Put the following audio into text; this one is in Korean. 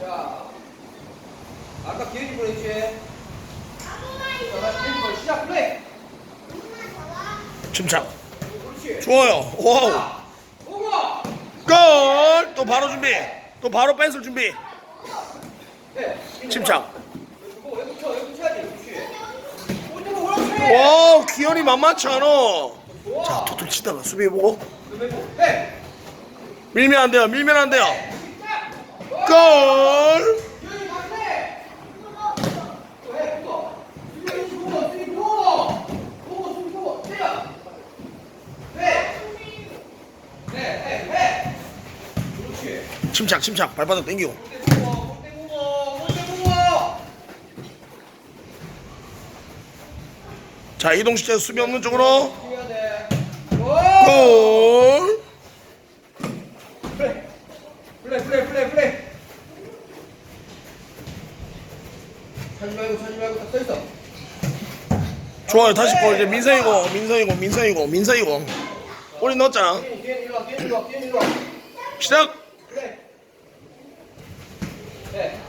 자, 아까 기회지 보냈지? 자, 다시 기회지 보내. 시작, 플레이! 침착. 그렇지. 좋아요. 와우. 자! 골. 또 바로 준비. 또 바로 뺏을 준비. 네. 침착. 그렇지. 그렇지! 와우 기현이 만만치 않아. 좋아. 자 토틀 치다가 수비해보고. 네. 밀면 안 돼요. 밀면 안 돼요. 골. 침착 침착 발바닥 당기고. 자 이동시켜 수비 없는 쪽으로. 골. 좋아요. 다시 거 이제 민서이고 민서이고 민서이고 민서이고. 우리 넣었잖아. 시작! 네.